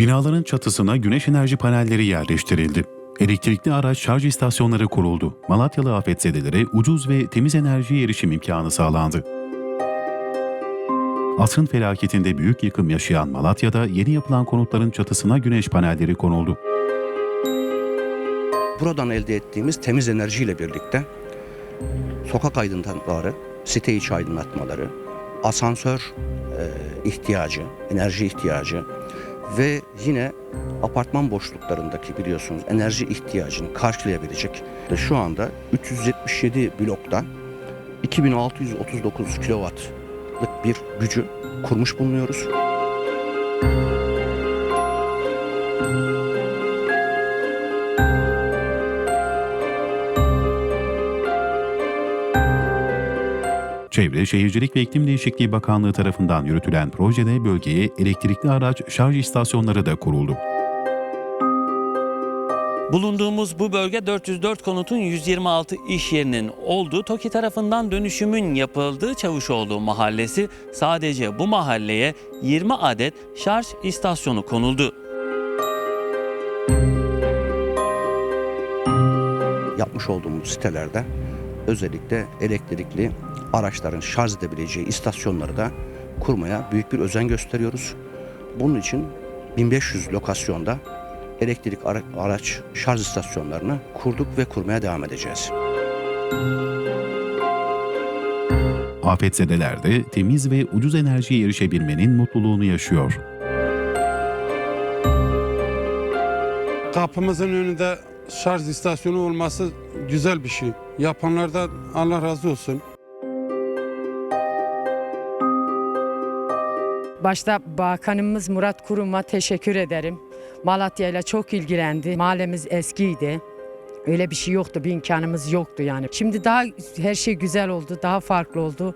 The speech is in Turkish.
Binaların çatısına güneş enerji panelleri yerleştirildi. Elektrikli araç şarj istasyonları kuruldu. Malatyalı afetzedelere ucuz ve temiz enerjiye erişim imkanı sağlandı. Asrın felaketinde büyük yıkım yaşayan Malatya'da yeni yapılan konutların çatısına güneş panelleri konuldu. Buradan elde ettiğimiz temiz enerjiyle birlikte sokak aydınlatmaları, site içi aydınlatmaları, asansör e, ihtiyacı, enerji ihtiyacı ve yine apartman boşluklarındaki biliyorsunuz enerji ihtiyacını karşılayabilecek şu anda 377 blokta 2639 kilowattlık bir gücü kurmuş bulunuyoruz. Çevre, Şehircilik ve İklim Değişikliği Bakanlığı tarafından yürütülen projede bölgeye elektrikli araç şarj istasyonları da kuruldu. Bulunduğumuz bu bölge 404 konutun 126 iş yerinin olduğu TOKİ tarafından dönüşümün yapıldığı Çavuşoğlu mahallesi sadece bu mahalleye 20 adet şarj istasyonu konuldu. yapmış olduğumuz sitelerde özellikle elektrikli araçların şarj edebileceği istasyonları da kurmaya büyük bir özen gösteriyoruz. Bunun için 1500 lokasyonda elektrik ara- araç şarj istasyonlarını kurduk ve kurmaya devam edeceğiz. Afetzedeler de temiz ve ucuz enerjiye erişebilmenin mutluluğunu yaşıyor. Kapımızın önünde şarj istasyonu olması güzel bir şey. Yapanlardan Allah razı olsun. Başta Bakanımız Murat Kurum'a teşekkür ederim. Malatya ile çok ilgilendi. Mahallemiz eskiydi. Öyle bir şey yoktu, bir imkanımız yoktu yani. Şimdi daha her şey güzel oldu, daha farklı oldu.